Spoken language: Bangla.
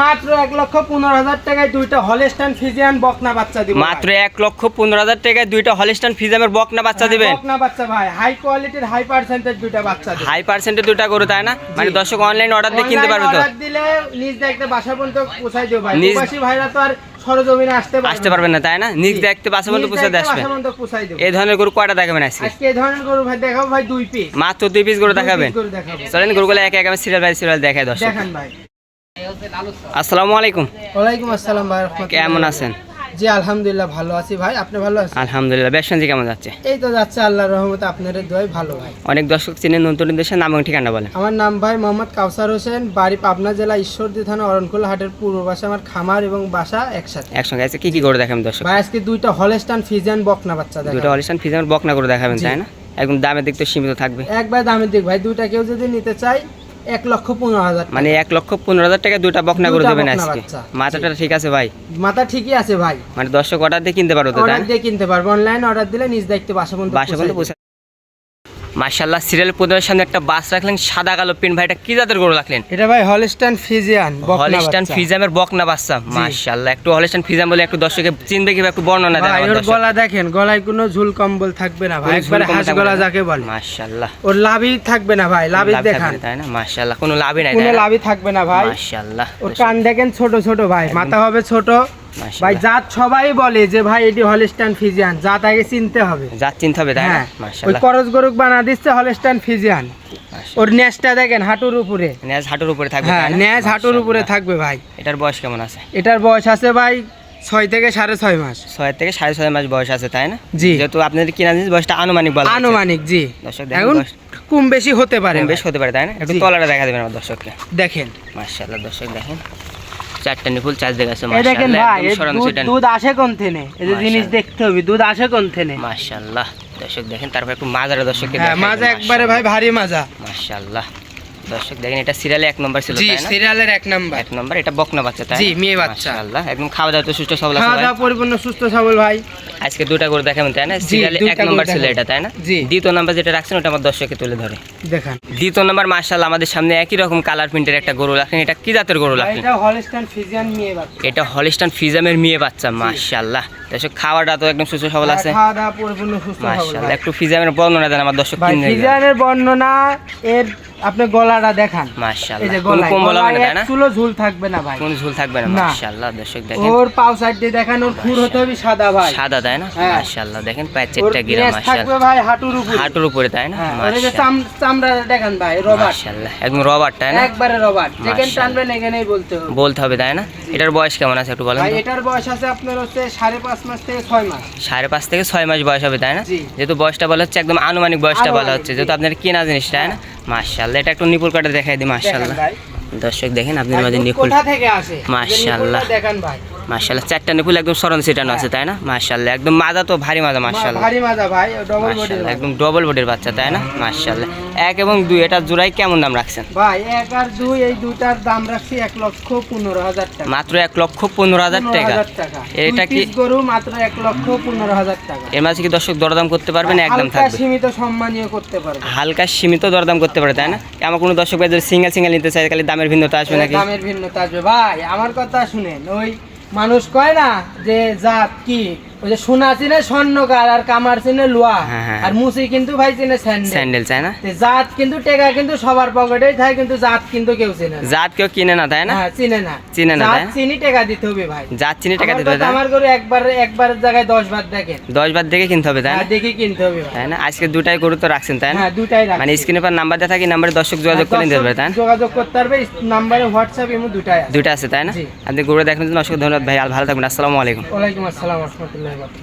মাত্র এক লক্ষ পনেরো হাজার টাকায় দুইটা হলেস্টান ফিজিয়ান বকনা বাচ্চা দিব মাত্র এক লক্ষ পনেরো হাজার টাকায় দুইটা হলিস্টান ফিজামের বকনা বাচ্চা দিবেন? বকনা বাচ্চা ভাই। হাই কোয়ালিটির হাই পার্সেন্টেজ দুইটা বাচ্চা দিবেন হাই পার্সেন্টের দুটা গরু তাই না? মানে দর্শক অনলাইন অর্ডার দিয়ে কিনতে পারবে তো? অর্ডার দিলে নিজ দেখতে বাসা পর্যন্ত ভাই। প্রবাসী ভাইরা তো আর সরজমিনে আসতে পারবে আসতে পারবেন না তাই না? নিজ দেখতে বাসা পর্যন্ত নিজ পৌঁছে দেখতে আসবে। দেব এই ধরনের গরু কয়টা দেখাবেন আজকে? আজকে এই ধরনের গরু ভাই দেখাবো ভাই দুই পিস মাত্র দুই পিস গরু দেখাবেন? চলেন গরুগুলো একে একে সিরিয়াল বাই সিরিয়াল দেখায় দর্শক। দেখান ভাই। আসসালামু আলাইকুম। ওয়ালাইকুম আসসালাম ভাই। কেমন আছেন? জি আলহামদুলিল্লাহ ভালো আছি ভাই। আপনি ভালো আছেন? আলহামদুলিল্লাহ ব্যবসাঞ্জি কেমন যাচ্ছে? এই তো যাচ্ছে আল্লাহর রহমতে আপনাদের দোয়াই ভালো ভাই। অনেক দর্শক চিনেন নতুন দেশের নাম এবং ঠিকানা বলেন। আমার নাম ভাই মোহাম্মদ কাউসার হোসেন বাড়ি পাবনা জেলা ঈশ্বরদী থানা অরণকুল হাটের পূর্ব পাশে আমার খামার এবং বাসা একসাথে। একসঙ্গে আছে কি কি করে দেখাবেন দর্শক? ভাই আজকে দুইটা হলেস্টান ফিজিয়ান বকনা বাচ্চা দুটো দেখা অলিশান ফিজামের বকনা করে দেখাবেন। তাই না? একদম দামের দিক তো সীমিত থাকবে। একবার দামের দিক ভাই দুইটা কেউ যদি নিতে চাই এক লক্ষ পনেরো হাজার মানে এক লক্ষ পনেরো হাজার টাকা দুটা বকনা করে দেবেন আজকে। মাথাটা ঠিক আছে ভাই? মাথা ঠিকই আছে ভাই। মানে দর্শক অর্ডার দিয়ে কিনতে পারব অর্ডার দিয়ে কিনতে পারব। অনলাইন অর্ডার দিলে নিজ দায়িত্বে বাসা পর্যন্ত বাসা পর্যন্ত মার্শাল্লাহ সিরিয়াল প্রদর্শনের সামনে একটা বাস রাখলেন সাদা কালো পিন। ভাই এটা কি জাতের গরু রাখলেন? এটা ভাই হলেস্টান ফিজিয়ান হলিস্টান। ফিজামের বকনা বাচ্চা মার্শাল্লাহ একটু হলিস্টান ফিজাম বলে একটু দর্শকে চিনবে কীভাবে একটু বর্ণনা দেন ওর গলা দেখেন গলায় কোনো ঝুল কম্বল থাকবে না ভাই একবারে হাঁস গলা যাকে বলে। মার্শাল্লাহ ওর লাভই থাকবে না ভাই লাভই লাভ দেখান। তাই না? মার্শাল্লাহ কোনো লাভই নাই কোনো লাভই থাকবে না ভাই। মার্শাল্লাহ ওর কান দেখেন ছোট ছোট ভাই মাথা হবে ছোট। ভাই জাত সবাই বলে যে ভাই এটি হলিস্টান ফিজিয়ান জাত আগে চিনতে হবে। জাত চিনতে হবে তাই না? হ্যাঁ। ওই করজ গরুক বানা দিচ্ছে হলিস্টান ফিজিয়ান ওর নেজটা দেখেন হাঁটুর উপরে। ন্যাজ হাঁটুর উপরে থাকবে হ্যাঁ তাই না? হাঁটুর উপরে থাকবে ভাই। এটার বয়স কেমন আছে? এটার বয়স আছে ভাই ছয় থেকে সাড়ে ছয় মাস। ছয় থেকে সাড়ে ছয় মাস বয়স আছে তাই না? জি। যেহেতু আপনাদের কিনা জিনিস বয়সটা আনুমানিক বলা আনুমানিক জি। দর্শক দেখেন এখন কম বেশি হতে পারে বেশ হতে পারে তাই না? একটু তলাটা দেখা দেবেন আমার দর্শককে। দেখেন। মার্শাল্লাহ দর্শক দেখেন। চারটা ফুল চার্জ দুধ আসে কোন থেনে এই যে জিনিস দেখতে হবে দুধ আসে কোন থেনে মাশাআল্লাহ দর্শক দেখেন তারপর একটু মাজারে দর্শককে হ্যাঁ মাজা একবারে ভাই ভারী মাজা। মাশাআল্লাহ দর্শক দেখেন এটা সিরিয়ালে এক নম্বর ছিল জি তাই না? সিরিয়ালের এক নম্বর। এক নম্বর এটা বকনা বাচ্চা তাই জি, মেয়ে বাচ্চা। আল্লাহ একদম খাওয়া দাওয়া তো সুস্থ সবল খাওয়া দাওয়া পরিপূর্ণ সুস্থ সবল ভাই। আজকে দুটা করে দেখাবেন তাই না? সিরিয়ালে এক নম্বর ছিল এটা তাই না? দ্বিতীয় নাম্বার যেটা রাখছেন ওটা আমার দর্শককে তুলে ধরে। দেখান। দ্বিতীয় নাম্বার মার্শাল আমাদের সামনে একই রকম কালার প্রিন্টের একটা গরু রাখেন। এটা কি জাতের গরু রাখেন? এটা হলিস্টান ফিজিয়ান নিয়ে বাচ্চা। এটা হলিস্টান ফিজামের মেয়ে বাচ্চা মার্শাল্লাহ দর্শক খাওয়াটা তো একদম সুস্থ সবল আছে। মার্শাল্লাহ একটু ফিজামের বর্ণনা দেন আমার দর্শক কিনে বর্ণনা এর আপনি গলাটা দেখান। এই মার্শাল্লাহ যে কোন কম বলা হবে না চুলো ঝুল থাকবে না ভাই। কোন ঝুল থাকবে না। মার্শাল্লাহ দর্শক দেখেন। ওর সাইড দিয়ে দেখান ওর খুর হতে হবে সাদা ভাই। সাদা তাই না? হ্যাঁ। মার্শাল্লাহ দেখেন ওর গিরা মার্শাল্লাহ ভাই হাঁটুর উপরে। হাঁটুর উপরে তাই না? হ্যাঁ, ওর যে মার্শাল্লাহ চাম- ভাই রবার্ট মার্শাল্লাহ একদম রবার তাই না? একবারে রবার্ট যেখানে টানবেন এখানেই বলতে হবে। বলতে হবে তাই না? এটার বয়স কেমন আছে একটু বলেন ভাই এটার বয়স আছে আপনার হচ্ছে সাড়ে পাঁচ মাস থেকে ছয় মাস। সাড়ে পাঁচ থেকে ছয় মাস বয়স হবে তাই না? যেহেতু বয়সটা বলা হচ্ছে একদম আনুমানিক বয়সটা বলা হচ্ছে যেহেতু আপনার কেনা জিনিস তাই না? মার্শাল্লাহ এটা একটু নিপুল কাটে দেখাই দিই দেখেন ভাই। দর্শক দেখেন আপনার মাঝে নিপুল কোথা থেকে আসে? মাশাআল্লাহ। দেখান ভাই। মার্শাল্লাহ চারটা নিপুল একদম সরন সিটানো আছে তাই না? মার্শাল্লাহ একদম মাজা তো ভারী মাজা মার্শাল্লাহ ভারী মাজা ভাই ডবল বডি একদম ডবল বডির বাচ্চা তাই না? মার্শাল্লাহ এক এবং দুই এটা জোড়াই কেমন দাম রাখছেন? ভাই এক আর দুই এই দুটার দাম রাখছি এক লক্ষ পনেরো হাজার টাকা। মাত্র এক লক্ষ পনেরো হাজার টাকা। এটা কি গরু মাত্র এক লক্ষ পনেরো হাজার টাকা। এর মাঝে কি দর্শক দরদাম করতে পারবেন? একদম হালকা থাকবে। সীমিত সম্মানীয় করতে পারবে হালকা সীমিত দরদাম করতে পারে তাই না? আমার কোনো দর্শক ভাই যদি সিঙ্গেল সিঙ্গেল নিতে চাই তাহলে দামের ভিন্নতা আসবে নাকি? দামের ভিন্নতা আসবে। ভাই আমার কথা শুনেন ওই মানুষ কয় না যে জাত কি? ওই যে সোনা চিনে স্বর্ণকার আর কামার চিনে লোয়া হ্যাঁ, হ্যাঁ। আর মুসি কিন্তু ভাই চিনে স্যান্ডেল। স্যান্ডেল চাই না? জাত কিন্তু টেকা কিন্তু সবার পকেটেই থাকে কিন্তু জাত কিন্তু কেউ চিনে না। জাত কেউ কিনে না তাই না? হ্যাঁ চিনে না। চিনে না, জাত চিনি টাকা দিতে হবে ভাই। জাত চিনি টাকা দিতে হবে? আমার গরু একবার একবার জায়গায় দশ বার দেখেন। দশ বার দেখে কিনতে হবে তাই না? হ্যাঁ, দেখে কিনতে হবে তাই না? আজকে দুটাই গরু তো রাখছেন তাই না? হ্যাঁ দুটাই রাখছি। মানে স্ক্রিনে পর নাম্বার দেওয়া থাকি নাম্বারে দর্শক যোগাযোগ করে নিতে পারবে তাই না? যোগাযোগ করতে পারবে নাম্বারে হোয়াটসঅ্যাপ এমন দুটাই আছে। দুটা আছে তাই না? আপনি গরু দেখানোর জন্য অসংখ্য ধন্যবাদ ভাই আর ভালো থাকবেন আসসালামু আলাইকুম। ওয়ালাইকুম আসসালাম রহমতুল্লাহ। ধন্যবাদ